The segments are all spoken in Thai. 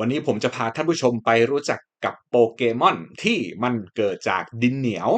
วันนี้ผมจะพาท่านผู้ชมไปรู้จักกับโปเกมอนที่มันเกิดจากดินเหนียว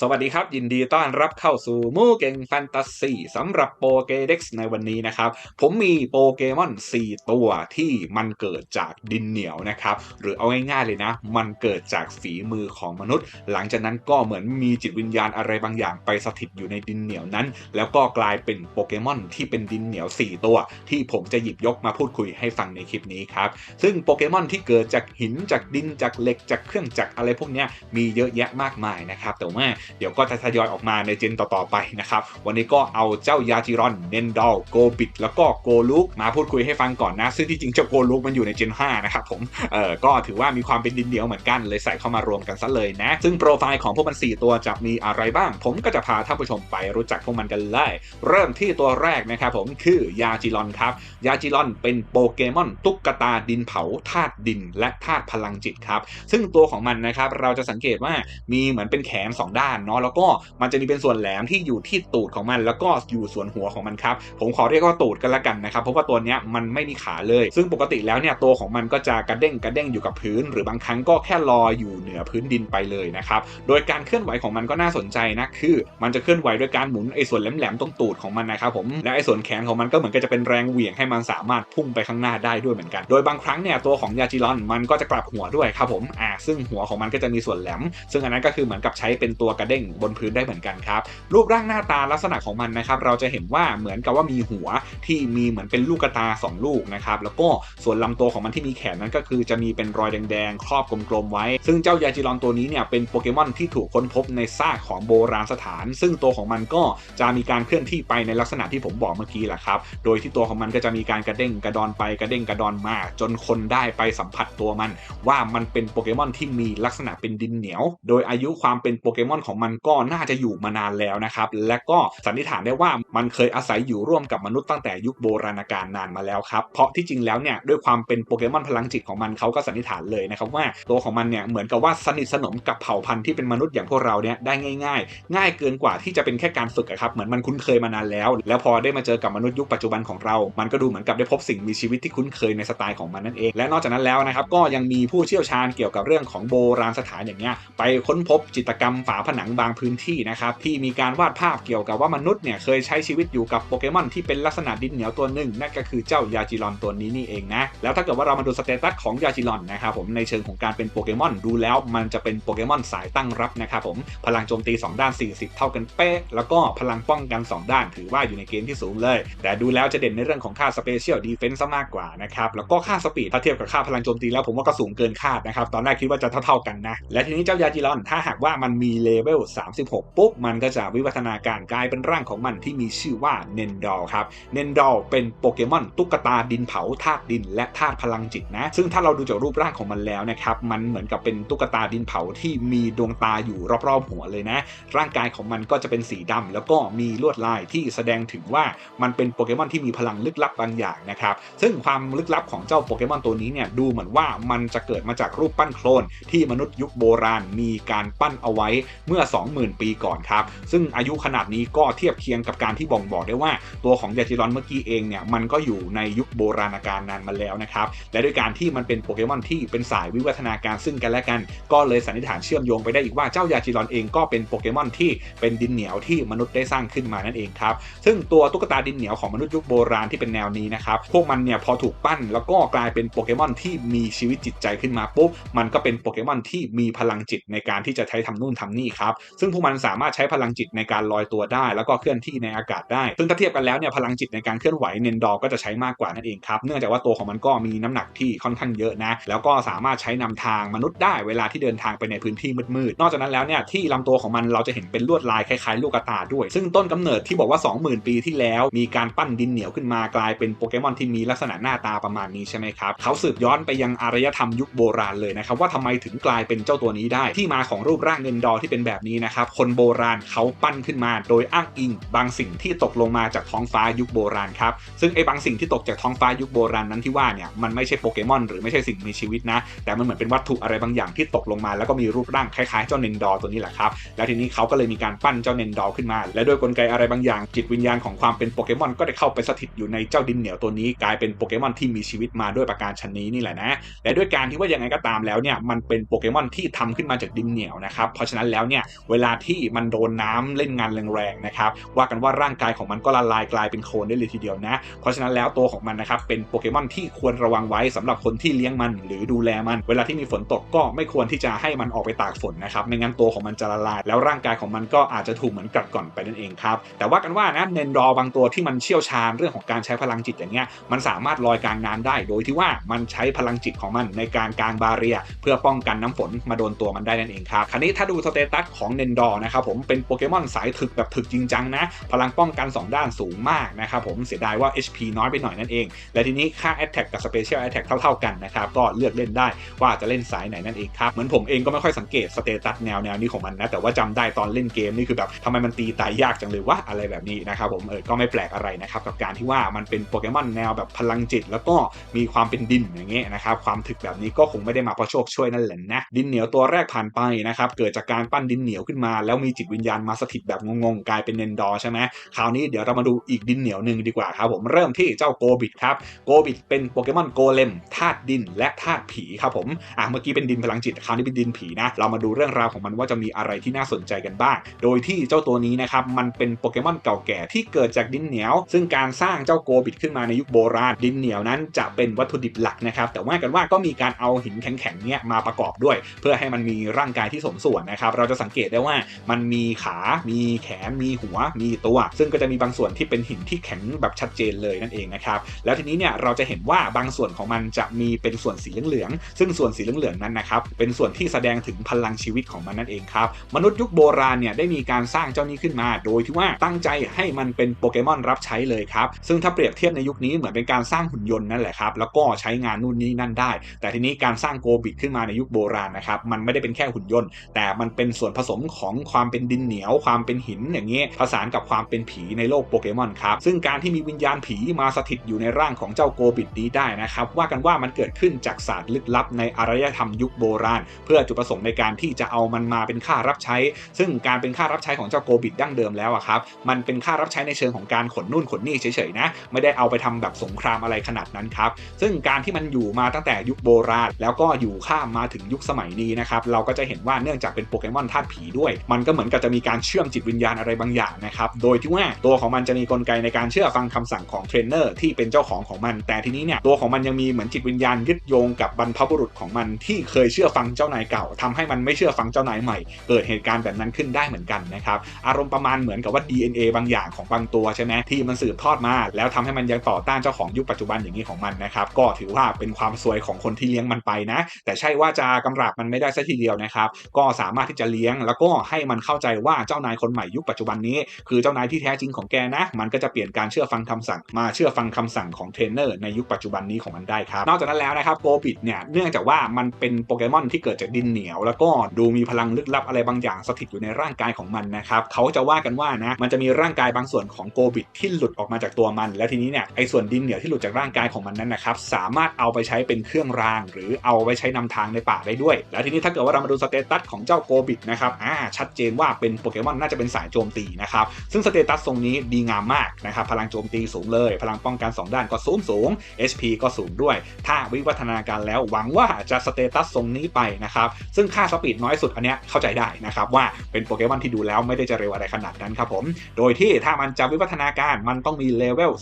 สวัสดีครับ ยินดีต้อนรับเข้าสู่มูเก่งแฟนตาซีสำหรับโปเกเด็กในวันนี้นะครับ ผมมีโปเกมอน 4 ตัวที่มันเกิดจากดินเหนียวนะครับ หรือเอาง่ายๆเลยนะ มันเกิดจากฝีมือของมนุษย์ หลังจากนั้นก็เหมือนมีจิตวิญญาณอะไรบางอย่างไปสถิตอยู่ในดินเหนียวนั้น แล้วก็กลายเป็นโปเกมอนที่เป็นดินเหนียว 4 ตัว ที่ผมจะหยิบยกมาพูดคุยให้ฟังในคลิปนี้ครับซึ่งโปเกมอนที่เกิดจากหินจากดินจากเหล็กจากเครื่องจักรอะไรพวกนี้มีเยอะแยะมากมายนะครับแต่ว่าเดี๋ยวก็จะทยอยออกมาในเจนต่อๆไปนะครับ วันนี้ก็เอาเจ้ายาจิรอนเนนดอลโกบิดแล้วก็โกลูกมาพูดคุยให้ฟังก่อนนะ ซึ่งที่จริงเจ้าโกลูกมันอยู่ในเจน 5 นะครับผมเออก็ถือว่ามีความเป็นดินเหนียวเหมือนกันเลยใส่เข้ามารวมกันซะเลยนะ ซึ่งโปรไฟล์ของพวกมัน 4 ตัวจะมีอะไรบ้าง ผมก็จะพาท่านผู้ชมไปรู้จักพวกมันกันเลยเริ่มที่ตัวแรกนะครับผมคือยาจิรอนครับยาจิรอนเป็นโปเกมอนตุ๊กตาดินเผาธาตุดิน และธาตุพลังจิตครับซึ่งตัวของมันนะครับเราจะสังเกตว่ามีเหมือนเป็นแขน 2 ด้านเนาะแล้วก็มันจะมีเป็นส่วนแหลมที่อยู่ที่ตูดของมัน แล้วก็อยู่ส่วนหัวของมันครับผมขอเรียกว่าตูดกันละกันนะครับเพราะว่าตัวเนี้ยมันไม่มีขาเลย ซึ่งปกติแล้วเนี่ยตัวของมันก็จะกระเด้งกระเด้งอยู่กับพื้น หรือบางครั้งก็แค่ลอยอยู่เหนือพื้นดินไปเลยนะครับโดยการเคลื่อนไหวของมันก็น่าสนใจนะคือมันจะเคลื่อนไหวด้วยการหมุนไอ้ส่วนแหลมๆตรงตูดของมันนะครับผมและไอ้ส่วนแขนของมันก็เหมือนกับจะเป็นแรงเหวี่ยงให้มันสามารถพุ่งไปข้างหน้าได้ด้วยเหมือนกัน โดยบางครั้งเนี่ยตัวของยาจิรอนมันก็จะกลับหัวด้วยครับผมอ่าซึ่งหัวของมันก็จะมีส่วนแหลม ซึ่งอันนั้นก็คือเหมือนกับใช้เป็นตัวกระเด้งบนพื้นได้เหมือนกันครับ รูปร่างหน้าตาลักษณะของมันนะครับ เราจะเห็นว่าเหมือนกับว่ามีหัวที่มีเหมือนเป็นลูกกระตา 2 ลูกนะครับ แล้วก็ส่วนลำตัวของมันที่มีแขนนั้นก็คือจะมีเป็นรอยแดงๆ ครอบกลมๆไว้ ซึ่งเจ้ายาจิรอนตัวนี้เนี่ยเป็นโปเกมอนที่ถูกค้นพบในซากของโบราณสถาน ซึ่งตัวของมันก็จะมีการเคลื่อนที่ไปในลักษณะที่ผมบอกเมื่อกี้แหละครับ โดยที่ตัวของมันก็จะมีการกระเด้งกระดอนไปกระเด้งกระดอนมา จนคนได้ไปสัมผัสตัวมัน ว่ามันเป็นโปเกมอนที่มีลักษณะเป็นดินเหนียว โดยอายุความเป็นโปเกมอนของมันก็น่าจะอยู่มานานแล้วนะครับ และก็สันนิษฐานได้ว่ามันเคยอาศัยอยู่ร่วมกับมนุษย์ตั้งแต่ยุคโบราณกาลนานมาแล้วครับ เพราะที่จริงแล้วเนี่ยด้วยความเป็นโปเกมอนพลังจิตของมันเขาก็สันนิษฐานเลยนะครับว่าตัวของมันเนี่ยเหมือนกับว่าสนิทสนมกับเผ่าพันธุ์ที่เป็นมนุษย์อย่างพวกเราเนี่ยได้ง่าย ๆ ง่ายเกินกว่าที่จะเป็นแค่การฝึกครับเหมือนมันคุ้นเคยมานานแล้ว แล้วพอได้มาเจอกับมนุษย์ยุคปัจจุบันของเรา มันก็ดูเหมือนกับได้พบสิ่งมีชีวิตที่คุ้นเคยในสไตล์ของมันนั่นเอง และนอกจากนั้นแล้วนะครับก็ยังมีผู้เชี่ยวชาญเกี่ยวกับเรื่องของโบราณสถานอย่างเงี้ยไปค้นพบจิตกรรมฝาผนังบางพื้นที่นะครับที่มีการวาดภาพเกี่ยวกับว่ามนุษย์เนี่ยเคยใช้ชีวิตอยู่กับโปเกมอนที่เป็นลักษณะดินเหนียวตัวหนึ่งนั่นก็คือเจ้ายาจิรอนตัวนี้นี่เองนะแล้วถ้าเกิดว่าเรามาดูสเตตัสของยาจิรอนนะครับผมในเชิงของการเป็นโปเกมอนดูแล้วมันจะเป็นโปเกมอนสายตั้งรับนะครับผมพลังโจมตี 2 ด้าน 40 เท่ากันเป๊ะแล้วก็พลังป้องกัน 2 ด้านถือว่าอยู่ในเกณฑ์ที่สูงเลย แต่ดูแล้วจะเด่นในเรื่องของค่าสเปเชียลดีเฟนซ์มากกว่านะครับแล้วก็ค่าสปีดถ้าเทียบกับค่าพลังโจมตีแล้วผมว่าก็สูงเกินคาดนะครับตอนแรกคิดว่าจะเท่าๆกันนะและทีนี้เจ้ายาจิรอนถ้าหากว่ามันมีเลเวล36 ปุ๊บ มันก็จะวิวัฒนาการกลายเป็นร่างของมันที่มีชื่อว่าเนนดอลครับเนนดอลเป็นโปเกมอนตุ๊กตาดินเผาธาตุดิน และธาตุพลังจิตนะ ซึ่งถ้าเราดูจากรูปร่างของมันแล้วนะครับมันเหมือนกับเป็นตุ๊กตาดินเผาที่มีดวงตาอยู่รอบๆหัวเลยนะ ร่างกายของมันก็จะเป็นสีดำแล้วก็มีลวดลายที่แสดงถึงว่ามันเป็นโปเกมอนที่มีพลังลึกลับบางอย่างนะครับซึ่งความลึกลับของเจ้าโปเกมอนตัวนี้เนี่ยดูเหมือนว่ามันจะเกิดมาจากรูปปั้นโคลนที่มนุษย์ยุคโบราณมีการปั้นเอาไว้เมื่อ20,000 ปีก่อนครับ ซึ่งอายุขนาดนี้ก็เทียบเคียงกับการที่บ่งบอกได้ว่า ตัวของยาจิรอนเมื่อกี้เองเนี่ยมันก็อยู่ในยุคโบราณกาลนานมาแล้วนะครับและด้วยการที่มันเป็นโปเกมอนที่เป็นสายวิวัฒนาการซึ่งกันและกัน ก็เลยสันนิษฐานเชื่อมโยงไปได้อีกว่าเจ้ายาจิรอนเองก็เป็นโปเกมอนที่เป็นดินเหนียวที่มนุษย์ได้สร้างขึ้นมานั่นเองครับซึ่งตัวตุ๊กตาดินเหนียวของมนุษย์ยุคโบราณที่เป็นแนวนี้นะครับพวกมันเนี่ยพอถูกปั้นแล้วก็กลายเป็นโปเกมอนที่มีชีวิตจิตใจขึ้นมาปุ๊บมันก็เป็นโปเกมอนที่มีพลังจิตในการที่จะใช้ทำนู่นทำนี่ครับซึ่งพวกมันสามารถใช้พลังจิตในการลอยตัวได้ แล้วก็เคลื่อนที่ในอากาศได้ ซึ่งถ้าเทียบกันแล้วเนี่ยพลังจิตในการเคลื่อนไหวเนนดอร์ก็จะใช้มากกว่านั่นเองครับเนื่องจากว่าตัวของมันก็มีน้ำหนักที่ค่อนข้างเยอะนะแล้วก็สามารถใช้นำทางมนุษย์ได้เวลาที่เดินทางไปในพื้นที่มืดๆนอกจากนั้นแล้วเนี่ยที่ลำตัวของมันเราจะเห็นเป็นลวดลายคล้ายๆลูกตาด้วย ซึ่งต้นกำเนิดที่บอกว่า 20,000 ปีที่แล้ว มีการปั้นดินเหนียวขึ้นมากลายเป็นโปเกมอนที่มีลักษณะหน้าตาประมาณนี้ใช่ไหมครับเขาสืบย้อนไปยังอารยธรรมยุคโบราณเลยนะครับว่าทำไมถึงกลายเป็นเจ้าตัวนี้ได้ที่มาของรูปร่างเนนดอที่เป็นแบบแบบนี้นะครับ คนโบราณเขาปั้นขึ้นมา โดยอ้างอิงบางสิ่งที่ตกลงมาจากท้องฟ้ายุคโบราณครับ ซึ่งไอ้บางสิ่งที่ตกจากท้องฟ้ายุคโบราณนั้นที่ว่าเนี่ยมันไม่ใช่โปเกมอนหรือไม่ใช่สิ่งมีชีวิตนะ แต่มันเหมือนเป็นวัตถุอะไรบางอย่างที่ตกลงมา แล้วก็มีรูปร่างคล้ายๆเจ้าเนนดอร์ตัวนี้แหละครับ แล้วทีนี้เขาก็เลยมีการปั้นเจ้าเนนดอร์ขึ้นมา และด้วยกลไกอะไรบางอย่าง จิตวิญญาณของความเป็นโปเกมอนก็ได้เข้าไปสถิตอยู่ในเจ้าดินเหนียวตัวนี้ กลายเป็นโปเกมอนที่มีชีวิตมาด้วยประการชนนี้นี่แหละนะ และด้วยการที่ว่ายังไงก็ตามแล้วเนี่ยมันเป็นโปเกมอนที่ทำขึ้นมาจากดินเหนียวนะครับ เพราะฉะนั้นแล้วเนี่ยเวลาที่มันโดนน้าเล่นงานแรงๆนะครับว่ากันว่าร่างกายของมันก็ละลายกลายเป็นโคลนได้เลยทีเดียวนะ เพราะฉะนั้นแล้วตัวของมันนะครับเป็นโปเกมอนที่ควรระวังไว้สำหรับคนที่เลี้ยงมันหรือดูแลมัน เวลาที่มีฝนตกก็ไม่ควรที่จะให้มันออกไปตากฝนนะครับไม่งั้นตัวของมันจะละลาย แล้วร่างกายของมันก็อาจจะถูกเหมือนกัดก่อนไปนั่นเองครับแต่ว่ากันว่านะเนนดอบางตัวที่มันเชี่ยวชาญเรื่องของการใช้พลังจิตอย่างเงี้ยมันสามารถลอยกลางน้ำได้ โดยที่ว่ามันใช้พลังจิตของมันในการกลางบาเรีย เพื่อป้องกันน้ำฝนมาโดนตัวมันได้นั่นเองครับคราวนี้ถ้าดูสเตตัสของเนนดอร์นะครับผมเป็นโปเกมอนสายถึกแบบถึกจริงจังนะ พลังป้องกัน 2 ด้านสูงมากนะครับผมเสียดายว่า HP น้อยไปหน่อยนั่นเอง และทีนี้ค่า Attack กับ Special Attack เท่าๆกันนะครับก็เลือกเล่นได้ว่าจะเล่นสายไหนนั่นเองครับเหมือนผมเองก็ไม่ค่อยสังเกตสเตตัสแนวแนวนี้ของมันนะแต่ว่าจำได้ตอนเล่นเกมนี่คือแบบทำไมมันตีตายยากจังเลยวะอะไรแบบนี้นะครับผมเออก็ไม่แปลกอะไรนะครับกับการที่ว่ามันเป็นโปเกมอนแนวแบบพลังจิต แล้วก็มีความเป็นดินอย่างเงี้ยนะครับความถึกแบบนี้ก็คงไม่ได้มาเพราะโชคช่วยนั่นแหละนะดินเหนียวตัวแรกผ่านไปนะครับเกิดจากการปั้นดินเหนียวขึ้นมา แล้วมีจิตวิญญาณมาสถิตแบบงงๆ กลายเป็นเนนดอร์ใช่ไหมคราวนี้เดี๋ยวเรามาดูอีกดินเหนียวหนึ่งดีกว่าครับผมเริ่มที่เจ้าโกบิดครับโกบิดเป็นโปเกมอนโกเลมธาตุดินและธาตุผีครับผมอะเมื่อกี้เป็นดินพลังจิตคราวนี้เป็นดินผีนะเรามาดูเรื่องราวของมันว่าจะมีอะไรที่น่าสนใจกันบ้าง โดยที่เจ้าตัวนี้นะครับมันเป็นโปเกมอนเก่าแก่ที่เกิดจากดินเหนียว ซึ่งการสร้างเจ้าโกบิดขึ้นมาในยุคโบราณดินเหนียวนั้นจะเป็นวัตถุดิบหลักนะครับแต่ว่ากันว่าก็มีการเอาหินแข็งๆเนี่ยมาประกอบด้วย เพื่อให้มันมีร่างกายที่สมส่วนนะครับเราจะสังเกตได้ว่ามันมีขา มีแขน มีหัว มีตัว ซึ่งก็จะมีบางส่วนที่เป็นหินที่แข็งแบบชัดเจนเลยนั่นเองนะครับ แล้วทีนี้เนี่ยเราจะเห็นว่าบางส่วนของมันจะมีเป็นส่วนสีเหลืองๆ ซึ่งส่วนสีเหลืองๆนั้นนะครับ เป็นส่วนที่แสดงถึงพลังชีวิตของมันนั่นเองครับ มนุษย์ยุคโบราณเนี่ยได้มีการสร้างเจ้านี้ขึ้นมา โดยที่ว่าตั้งใจให้มันเป็นโปเกมอนรับใช้เลยครับ ซึ่งถ้าเปรียบเทียบในยุคนี้เหมือนเป็นการสร้างหุ่นยนต์นั่นแหละครับ แล้วก็ใช้งานนู่นนี่นั่นได้ แต่ทีนี้การสร้างโกบิดขึ้นมาในยุคโบราณนะครับ มันไม่ได้เป็นแค่หุ่นยนต์ แต่มันเป็นส่วนผสมของความเป็นดินเหนียวความเป็นหินอย่างนี้ยผสานกับความเป็นผีในโลกโปเกมอนครับซึ่งการที่มีวิญญาณผีมาสถิตอยู่ในร่างของเจ้าโกบิดนี้ได้นะครับว่ากันว่ามันเกิดขึ้นจากศาสตร์ลึกลับในอารยธรรมยุคโบราณ เพื่อจุดประสงค์ในการที่จะเอามันมาเป็นค่ารับใช้ ซึ่งการเป็นค่ารับใช้ของเจ้าโกบิดดั้งเดิมแล้วอะครับมันเป็นค่ารับใช้ในเชิงของการขนนู่นขนนี่เฉยๆนะไม่ได้เอาไปทำแบบสงครามอะไรขนาดนั้นครับซึ่งการที่มันอยู่มาตั้งแต่ยุคโบราณ แล้วก็อยู่ข้ามมาถึงยุคสมัยนี้นะครับเราก็จะเห็นว่าเนื่องจากเป็นโปเกมอนธาตุผีด้วย มันก็เหมือนกับจะมีการเชื่อมจิตวิญญาณอะไรบางอย่างนะครับ โดยที่ว่าตัวของมันจะมีกลไกในการเชื่อฟังคำสั่งของเทรนเนอร์ที่เป็นเจ้าของของมัน แต่ทีนี้เนี่ยตัวของมันยังมีเหมือนจิตวิญญาณยึดโยงกับบรรพบุรุษของมันที่เคยเชื่อฟังเจ้านายเก่าทำให้มันไม่เชื่อฟังเจ้านายใหม่ เกิดเหตุการณ์แบบนั้นขึ้นได้เหมือนกันนะครับอารมณ์ประมาณเหมือนกับว่า DNA บางอย่างของบางตัวใช่ไหมที่มันสืบทอดมา แล้วทำให้มันยังต่อต้านเจ้าของยุคปัจจุบันอย่างนี้ของมันนะครับก็ถือว่าเป็นความซวยของคนที่เลี้ยงมันไปนะ แต่ใช่ว่าจะกำราบมันไม่ได้ซะทีเดียวนะครับก็สามารถที่จะเลี้ยงแล้วก็ให้มันเข้าใจว่าเจ้านายคนใหม่ยุคปัจจุบันนี้ คือเจ้านายที่แท้จริงของแกนะ มันก็จะเปลี่ยนการเชื่อฟังคำสั่ง มาเชื่อฟังคำสั่งของเทรนเนอร์ในยุคปัจจุบันนี้ของมันได้ครับ นอกจากนั้นแล้วนะครับโกบิดเนี่ยเนื่องจากว่ามันเป็นโปเกมอนที่เกิดจากดินเหนียว แล้วก็ดูมีพลังลึกลับอะไรบางอย่างสถิตอยู่ในร่างกายของมันนะครับเขาจะว่ากันว่านะมันจะมีร่างกายบางส่วนของโกบิดที่หลุดออกมาจากตัวมัน แล้วทีนี้เนี่ยไอ้ส่วนดินเหนียวที่หลุดจากร่างกายของมันนั้นนะครับสามารถเอาไปใช้เป็นเครื่องราง หรือเอาไว้ใช้นำทางในป่าได้ด้วย แล้วทีนี้ถ้าเกิดว่าเรามาดูสเตตัสของเจ้าโกบิดนะครับอ่าชัดเจนว่าเป็นโปเกมอนน่าจะเป็นสายโจมตีนะครับ ซึ่งสเตตัสทรงนี้ดีงามมากนะครับพลังโจมตีสูงเลย พลังป้องกัน 2 ด้านก็สูงสูง HP ก็สูงด้วย ถ้าวิวัฒนาการแล้วหวังว่าจะสเตตัสทรงนี้ไปนะครับซึ่งค่าสปีดน้อยสุดอันเนี้ยเข้าใจได้นะครับว่าเป็นโปเกมอนที่ดูแล้วไม่ได้จะเร็วอะไรขนาดนั้นครับผม โดยที่ถ้ามันจะวิวัฒนาการมันต้องมีเลเวล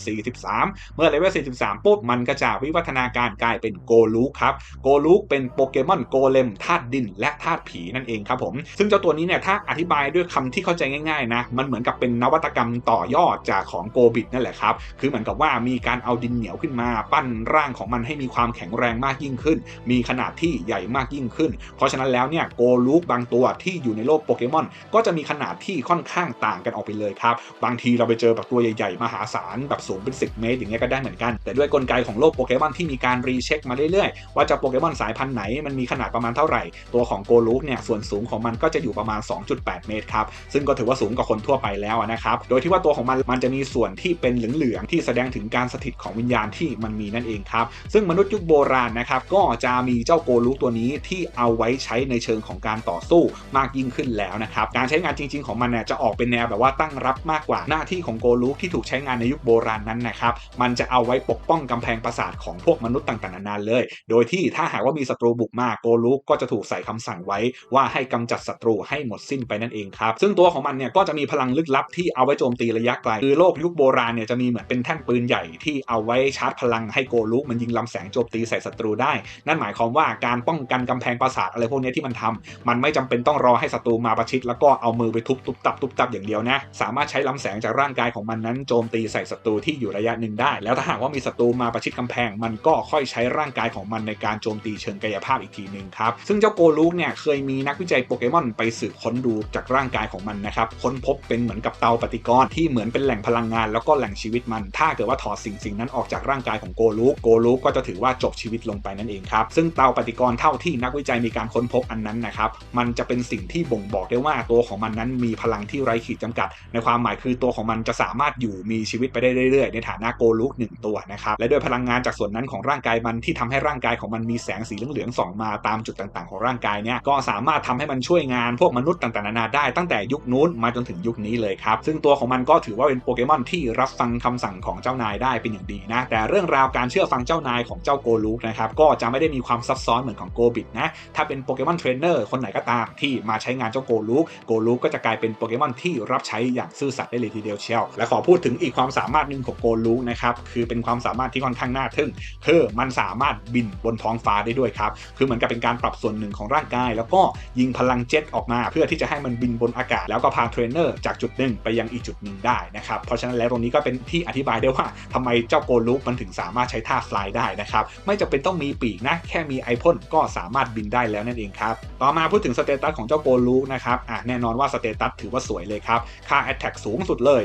43 เมื่อเลเวล 43 ปุ๊บ มันก็จะวิวัฒนาการกลายเป็นโกลูกครับ โกลูกเป็นโปเกมอนโกเลมธาตุดินและธาตุผีนั่นเองครับผม ซึ่งจ้าตัวนี้เนี่ยถ้าอธิบายด้วยคำที่เข้าใจง่ายๆนะมันเหมือนกับเป็นนวัตกรรมต่อยอดจากของโกบิดนั่นแหละครับคือเหมือนกับว่ามีการเอาดินเหนียวขึ้นมาปั้นร่างของมันให้มีความแข็งแรงมากยิ่งขึ้น มีขนาดที่ใหญ่มากยิ่งขึ้น เพราะฉะนั้นแล้วเนี่ยโกลูกบางตัวที่อยู่ในโลกโปเกมอน ก็จะมีขนาดที่ค่อนข้างต่างกันออกไปเลยครับ บางทีเราไปเจอแบบตัวใหญ่ๆ มหาศาลแบบสูงเป็น 10 เมตรอย่างเงี้ยก็ได้เหมือนกัน แต่ด้วยกลไกของโลกโปเกมอนที่มีการรีเช็คมาเรื่อยๆ ว่าจะโปเกมอนสายพันธุ์ไหนมันมีขนาดประมาณเท่าไหร่ ตัวของโกลูกเนี่ยส่วนสูงของมันก็จะอยู่ประมาณ 2.8 เมตรครับ ซึ่งก็ถือว่าสูงกว่าคนทั่วไปแล้วนะครับ โดยที่ว่าตัวของมันมันจะมีส่วนที่เป็นเหลืองๆที่แสดงถึงการสถิตของวิญญาณที่มันมีนั่นเองครับ ซึ่งมนุษย์ยุคโบราณนะครับก็จะมีเจ้าโกลูกตัวนี้ที่เอาไว้ใช้ในเชิงของการต่อสู้มากยิ่งขึ้นแล้วนะครับการใช้งานจริง ๆของมันเนี่ยจะออกเป็นแนวแบบว่าตั้งรับมากกว่าหน้าที่ของโกลูกที่ถูกใช้งานในยุคโบราณนั้นนะครับมันจะเอาไว้ปกป้องกำแพงปราสาทของพวกมนุษย์ต่างๆนานาเลย โดยที่ถ้าหากว่ามีศัตรูบุกมาโกลูกก็จะถูกใส่คำสั่งไว้ว่าให้กำจัดศัตรูให้หมดสิ้นไปนั่นเองครับ ซึ่งตัวของมันเนี่ยก็จะมีพลังลึกลับที่เอาไว้โจมตีระยะไกล คือโลกยุคโบราณเนี่ยจะมีเหมือนเป็นแท่นปืนใหญ่ที่เอาไว้ชาร์จพลังให้โกลูกมันยิงลำแสงโจมตีใส่ศัตรูได้ นั่นหมายความว่าการป้องกันกำแพงปราสาทอะไรพวกนี้ที่มันทำมันไม่จำเป็นต้องรอให้ศัตรูมาประชิด แล้วก็เอามือไปทุบตุบตับตุบตับอย่างเดียวนะ สามารถใช้ลำแสงจากร่างกายของมันนั้นโจมตีใส่ศัตรูที่อยู่ระยะหนึ่งได้ แล้วถ้าหากว่ามีศัตรูมาประชิดกำแพง มันก็ค่อยใช้ร่างกายของมันในการโจมตีเชิงกายภาพอีกทีหนึ่งครับ ซึ่งเจ้าโกลูกเนี่ยเคยมีนักวิจัยโปเกมอนไปสืบค้นดูจากร่างกายของมันนะครับ ค้นพบเป็นเหมือนกับเตาปฏิกรณ์ที่เหมือนเป็นแหล่งพลังงานแล้วก็แหล่งชีวิตมัน ถ้าเกิดว่าถอดสิ่งสิ่งนั้นออกจากร่างกายของโกลูกโกลูกก็จะถือว่าจบชีวิตลงไปนั่นเองครับ ซึ่งเตาปฏิกรณ์เท่าที่นักวิจัยมีการค้นพบอันนั้นนะครับ มันจะเป็นสิ่งที่บ่งบอกได้ว่าตัวของมันนั้นมีพลังที่ไร้ขีดจำกัด ในความหมายคือตัวของมันจะสามารถอยู่มีชีวิตไปได้เรื่อยๆ ในฐานะโกลูกหนึ่งตัวนะครับและด้วยพลังงานจากส่วนนั้นของร่างกายมันที่ทำให้ร่างกายของมันมีแสงสีเหลืองๆส่องมาตามจุดต่างๆ ของร่างกายเนี่ยก็สามารถทำให้มันช่วยงานพวกมนุษย์ต่างๆนานาได้ตั้งแต่ยุคนู้นมาจนถึงยุคนี้เลยครับ ซึ่งตัวของมันก็ถือว่าเป็นโปเกมอนที่รับฟังคำสั่งของเจ้านายได้เป็นอย่างดีนะ แต่เรื่องราวการเชื่อฟังเจ้านายของเจ้าโกลูกนะครับก็จะไม่ได้มีความซับซ้อนเหมือนของโกบิดนะ ถ้าเป็นโปเกมอนเทรนเนอร์คนไหนก็ตามที่มาใช้งานเจ้าโกลูกโกลูกก็จะกลายเป็นโปเกมอนที่รับใช้อย่างซื่อสัตย์ได้เลยทีเดียวเชียว และขอพูดถึงอีกความสามารถหนึ่งของโกลูกนะครับคือเป็นความสามารถที่ค่อนข้างน่าทึ่งคือมันสามารถบินบนท้องฟ้าได้ด้วยครับคือเหมือนกับเป็นการปรับส่วนหนึ่งของร่างกาย แล้วก็ยิงพลังเจ็ตออกมา เพื่อที่จะให้มันบินบนอากาศ แล้วก็พาเทรนเนอร์จากจุดหนึ่งไปยังอีกจุดหนึ่งได้นะครับ เพราะฉะนั้นแล้วตรงนี้ก็เป็นที่อธิบายได้ว่าทำไมเจ้าโกลูกมันถึงสามารถใช้ท่าฟลายได้นะครับ ไม่จำเป็นต้องมีปีกนะ แค่มีไอพ่นก็สามารถบินได้แล้วนั่นเองครับ ต่อมาพูดถึงสเตตัสของเจ้าโกลูกนะครับอะแน่นอนว่าสเตตัสถือว่าสวยเลยครับ ค่า Attack สูงสุดเลย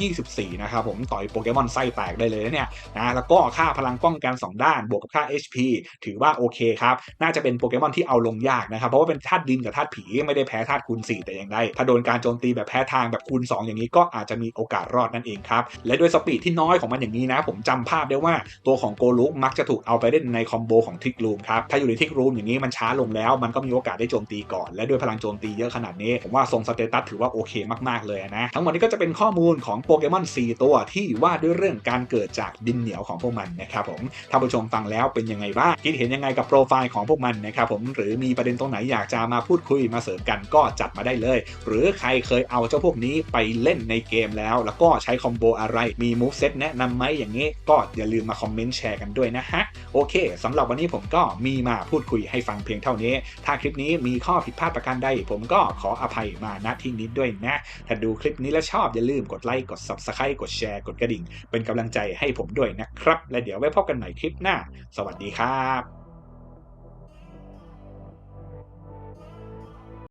124 นะครับผมต่อยโปเกมอนไส้แตกได้เลยนะเนี่ยนะแล้วก็ค่าพลังป้องกัน 2 ด้าน บวกกับค่า HP ถือว่าโอเคครับ น่าจะเป็นโปเกมอนที่เอาลงยากนะครับ เพราะว่าเป็นธาตุดินกับธาตุผีไม่ได้แพ้ธาตุคูณ 4 แต่อย่างใดถ้าโดนการโจมตีแบบแพ้ทางแบบคูณ 2 อย่างนี้ก็อาจจะมีโอกาสรอดนั่นเองครับ และด้วยสปีดที่น้อยของมันอย่างนี้นะ ผมจำภาพได้ว่าตัวของโกลุกมักจะถูกเอาไปเล่นในคอมโบของทิกรูมครับ ถ้าอยู่ในทิกรูมอย่างนี้มันช้าลงแล้ว มันก็มีโอกาสได้โจมตีก่อน และด้วยพลังโจมตีเยอะขนาดนี้ ผมว่าทรงสเตตัสถือว่าโอเคมากๆเลยนะ ทั้งหมดนี้ก็จะเป็นข้อมูลของโปเกมอน 4 ตัวที่ว่าด้วยเรื่องการเกิดจากดินเหนียวของพวกมันนะครับผมท่านผู้ชมฟังแล้วเป็นยังไงบ้างคิดเห็นยังไงกับโปรไฟล์ของพวกมันนะครับผมหรือมีประเด็นตรงไหนอยากจะมาพูดคุยมาเสริมกันก็จัดมาได้เลย หรือใครเคยเอาเจ้าพวกนี้ไปเล่นในเกมแล้ว แล้วก็ใช้คอมโบอะไรมีมูฟเซตแนะนำไหมอย่างนี้ ก็อย่าลืมมาคอมเมนต์แชร์กันด้วยนะฮะ โอเคสำหรับวันนี้ผมก็มีมาพูดคุยให้ฟังเพียงเท่านี้ ถ้าคลิปนี้มีข้อผิดพลาดประการใด ผมก็ขออภัยมาณที่นี้ด้วยนะ ถ้าดูคลิปนี้แล้วชอบอย่าลืมกดไลค์กด Subscribe กดแชร์กดกระดิ่ง เป็นกำลังใจให้ผมด้วยนะครับ และเดี๋ยวไว้พบกันใหม่คลิปหน้า สวัสดีครับ